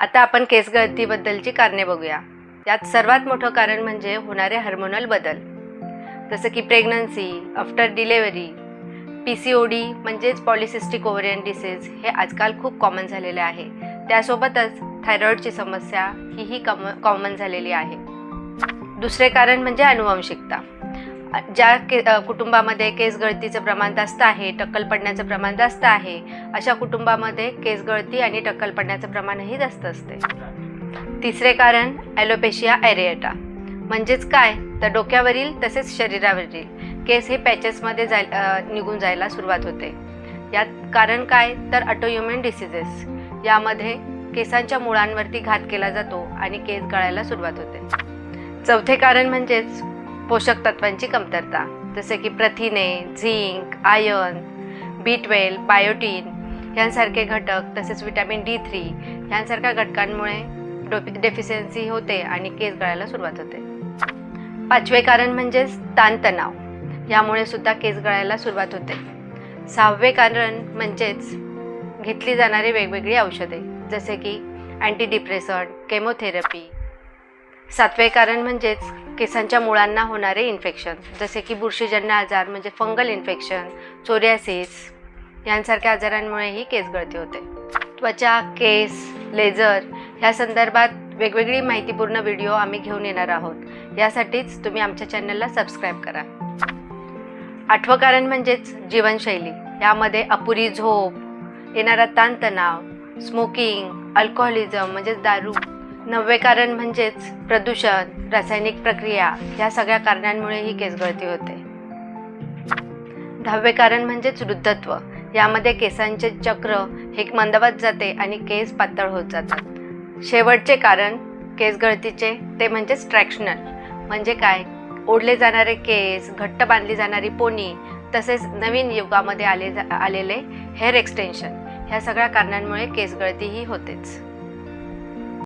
आता आपण केसगळतीबद्दलची कारणे बघूया. यात सर्वात मोठं कारण म्हणजे होणारे हार्मोनल बदल. जसं की pregnancy after delivery P C O D म्हणजेच पॉलिसिस्टिक ओव्हरियन डिसीज हे आजकाल खूप कॉमन झालेले आहे. त्यासोबतच थायरॉईडची समस्या हीही कम कॉमन झालेली आहे. दुसरे कारण म्हणजे अनुवंशिकता ज्या के कुटुंबामध्ये केस गळतीचं प्रमाण जास्त आहे टक्कल पडण्याचं प्रमाण जास्त आहे अशा कुटुंबामध्ये केस गळती आणि टक्कल पडण्याचं प्रमाणही जास्त असते. तिसरे कारण ॲलोपेशिया ॲरेटा म्हणजेच काय? तर डोक्यावरील तसेच शरीरावरील केस हे पॅचेसमध्ये जाय निघून जायला सुरुवात होते. यात कारण काय? तर अटोयुमेन डिसिजेस. यामध्ये केसांच्या मुळांवरती घात केला जातो आणि केस गळायला सुरुवात होते. चौथे कारण म्हणजेच पोषक तत्वांची कमतरता जसे की प्रथिने zinc iron B twelve biotin यांसारखे घटक तसेच विटॅमिन डी थ्री यांसारख्या घटकांमुळे डो डेफिशियन्सी होते आणि केस गळायला सुरुवात होते. पाचवे कारण म्हणजेच ताणतणाव. यामुळे सुद्धा केस गळायला सुरुवात होते. सहावे कारण म्हणजेच घेतली जाणारी वेगवेगळी औषधे जसे की अँटी डिप्रेसन केमोथेरपी सातवे कारण म्हणजेच केसांच्या मुळांना होणारे इन्फेक्शन जसे की बुरशीजन्य आजार म्हणजे फंगल इन्फेक्शन चोरियासिस यांसारख्या आजारांमुळेही केस गळती होते. त्वचा केस लेझर ह्या संदर्भात वेगवेगळी माहितीपूर्ण व्हिडिओ आम्ही घेऊन येणार आहोत. यासाठीच तुम्ही आमच्या चॅनलला सबस्क्राईब करा. आठवं कारण म्हणजेच जीवनशैली. यामध्ये अपुरी झोप येणारा ताणतणाव स्मोकिंग अल्कोहोलिझम म्हणजेच दारू नववे कारण म्हणजेच प्रदूषण रासायनिक प्रक्रिया या सगळ्या कारणांमुळे ही केसगळती होते. दहावे कारण म्हणजेच वृद्धत्व. यामध्ये केसांचे चक्र हे मंदवत जाते आणि केस पातळ होत जातात. शेवटचे कारण केस गळतीचे ते म्हणजेच ट्रॅक्शनल. म्हणजे काय? ओढले जाणारे केस घट्ट बांधली जाणारी पोनी तसेच नवीन युगामध्ये आले जा आलेले हेअर एक्सटेन्शन ह्या सगळ्या कारणांमुळे केस गळतीही होतेच.